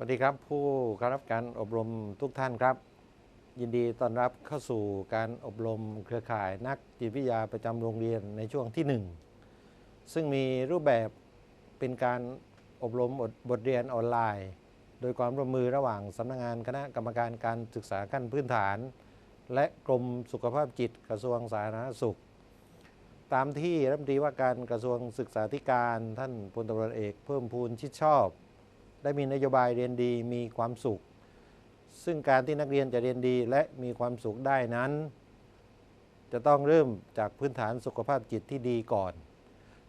วัสดีครับ ผู้เข้ารับการอบรมทุกท่านครับ ยินดีต้อนรับเข้าสู่การอบรมเครือข่ายนักจิตวิทยาประจำโรงเรียนในช่วงที่ 1 ซึ่งมีรูปแบบเป็นการอบรมบทเรียนออนไลน์ โดยความร่วมมือระหว่างสำนักงานคณะกรรมการการศึกษาขั้นพื้นฐาน และกรมสุขภาพจิตกระทรวงสาธารณสุข ตามที่รัฐมนตรีว่าการกระทรวงศึกษาธิการ ท่านพลตำรวจเอก เพิ่มพูนชิดชอบ ได้มีนโยบายเรียนดีมีความสุข ซึ่งการที่นักเรียนจะเรียนดีและมีความสุขได้นั้น จะต้องเริ่มจากพื้นฐานสุขภาพจิตที่ดีก่อน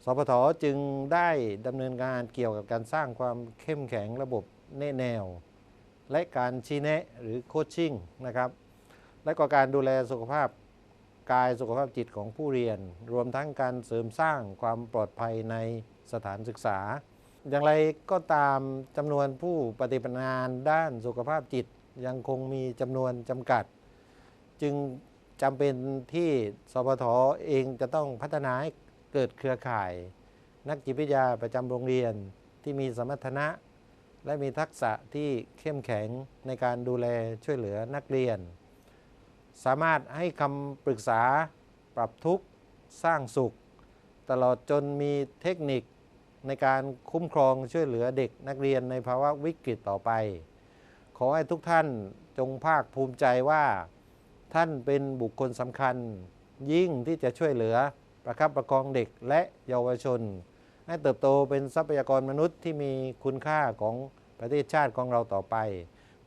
สพทจึงได้ดำเนินการเกี่ยวกับการสร้างความเข้มแข็งระบบแน่แนว และการชี้แนะหรือโคชชิ่งนะครับ และก็การดูแลสุขภาพกายสุขภาพจิตของผู้เรียน รวมทั้งการเสริมสร้างความปลอดภัยในสถานศึกษา อย่างไรก็ตามจำนวนผู้ปฏิบัติงานด้านสุขภาพจิตยังคงมีจำนวนจำกัด จึงจำเป็นที่สพทเองจะต้องพัฒนาให้เกิดเครือข่าย นักจิตวิทยาประจำโรงเรียนที่มีสมรรถนะ และมีทักษะที่เข้มแข็งในการดูแลช่วยเหลือนักเรียน สามารถให้คำปรึกษาปรับทุกข์ สร้างสุข ตลอดจนมีเทคนิค ในการคุ้มครองช่วยเหลือเด็กนักเรียนในภาวะวิกฤตต่อไป ขอให้ทุกท่านจงภาคภูมิใจว่า ท่านเป็นบุคคลสำคัญ ยิ่งที่จะช่วยเหลือประคับประคองเด็กและเยาวชน ให้เติบโตเป็นทรัพยากรมนุษย์ที่มีคุณค่าของประเทศชาติของเราต่อไป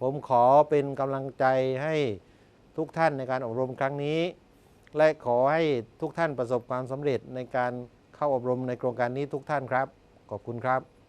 ผมขอเป็นกำลังใจให้ทุกท่านในการอบรมครั้งนี้ และขอให้ทุกท่านประสบความสำเร็จในการเข้าอบรมในโครงการนี้ทุกท่านครับ ขอบคุณครับ